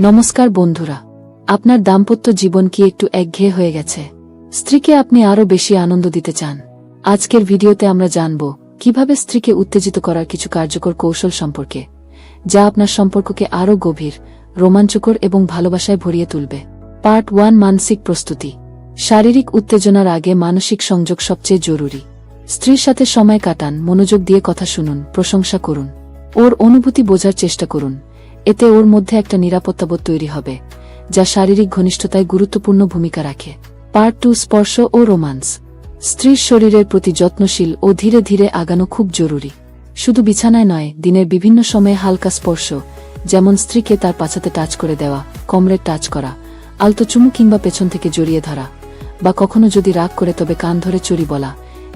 নমস্কার বন্ধুরা, আপনার দাম্পত্য জীবন কি একটু একঘেয়ে হয়ে গেছে? স্ত্রীকে আপনি আরও বেশি আনন্দ দিতে চান? আজকের ভিডিওতে আমরা জানব, কীভাবে স্ত্রীকে উত্তেজিত করার কিছু কার্যকর কৌশল সম্পর্কে, যা আপনার সম্পর্ককে আরও গভীর, রোমাঞ্চকর এবং ভালোবাসায় ভরিয়ে তুলবে। পার্ট ওয়ান, মানসিক প্রস্তুতি। শারীরিক উত্তেজনার আগে মানসিক সংযোগ সবচেয়ে জরুরি। স্ত্রীর সাথে সময় কাটান, মনোযোগ দিয়ে কথা শুনুন, প্রশংসা করুন। ওর অনুভূতি বোঝার চেষ্টা করুন। এতে ওর মধ্যে একটা নিরাপত্তাবোধ তৈরি হবে, যা শারীরিক ঘনিষ্ঠতায় গুরুত্বপূর্ণ ভূমিকা রাখে। পার্ট টু, স্পর্শ ও রোমান্স। স্ত্রীর শরীরের প্রতি যত্নশীল ও ধীরে ধীরে আগানো খুব জরুরি। শুধু বিছানায় নয়, দিনের বিভিন্ন সময়ে হালকা স্পর্শ, যেমন স্ত্রীকে তার পাছাতে টাচ করে দেওয়া কমরে টাচ করা, আলতো চুমু কিংবা পেছন থেকে জড়িয়ে ধরা, বা কখনো যদি রাগ করে তবে কান ধরে চুরি বলা,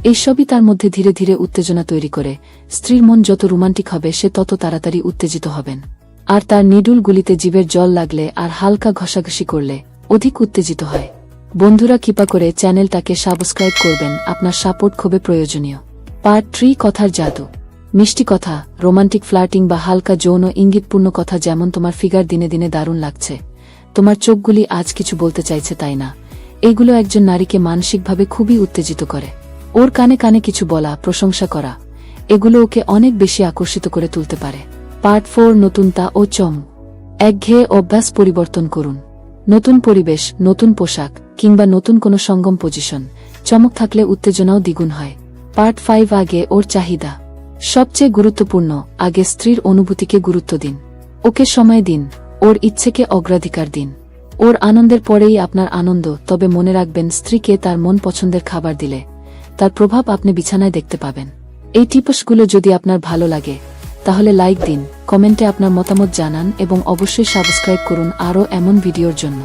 এইসবই তার মধ্যে ধীরে ধীরে উত্তেজনা তৈরি করে। স্ত্রীর মন যত রোমান্টিক হবে, সে তত তাড়াতাড়ি উত্তেজিত হবেন। আর তার নিডুলগুলিতে জীবের জল লাগলে আর হালকা ঘষাঘষি করলে অধিক উত্তেজিত হয়। বন্ধুরা কৃপা করে চ্যানেলটাকে সাবস্ক্রাইব করবেন, আপনার সাপোর্ট খুবই প্রয়োজনীয়। পার্ট থ্রি, কথার জাদু। মিষ্টি কথা, রোমান্টিক ফ্লার্টিং বা হালকা যৌন ইঙ্গিতপূর্ণ কথা যেমন তোমার ফিগার দিনে দিনে দারুণ লাগছে। তোমার চোখগুলি আজ কিছু বলতে চাইছে তাই না। এইগুলো একজন নারীকে মানসিকভাবে খুবই উত্তেজিত করে। ওর কানে কানে কিছু বলা, প্রশংসা করা, এগুলো ওকে অনেক বেশি আকর্ষিত করে তুলতে পারে। পার্ট ফোর নতুনতা ও চম। একঘেয়ে অভ্যাস পরিবর্তন করুন। নতুন পরিবেশ, নতুন পোশাক, কিংবা নতুন কোনো সঙ্গম পজিশন। চমক থাকলে উত্তেজনাও দ্বিগুণ হয়। পার্ট ফাইভ আগে ওর চাহিদা। সবচেয়ে গুরুত্বপূর্ণ, আগে স্ত্রীর অনুভূতিকে গুরুত্ব দিন। ওকে সময় দিন। ওর ইচ্ছেকে অগ্রাধিকার দিন। ওর আনন্দের পরেই আপনার আনন্দ, তবে মনে রাখবেন স্ত্রীকে তার মন পছন্দের খাবার দিলে। তার প্রভাব আপনি বিছানায় দেখতে পাবেন। এই টিপসগুলো যদি আপনার ভালো লাগে তাহলে লাইক দিন, কমেন্টে আপনার মতামত জানান এবং অবশ্যই সাবস্ক্রাইব করুন আরও এমন ভিডিওর জন্য।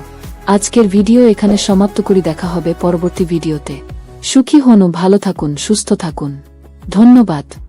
আজকের ভিডিও এখানে সমাপ্ত করি, দেখা হবে পরবর্তী ভিডিওতে। সুখী হন ভালো থাকুন, সুস্থ থাকুন। ধন্যবাদ।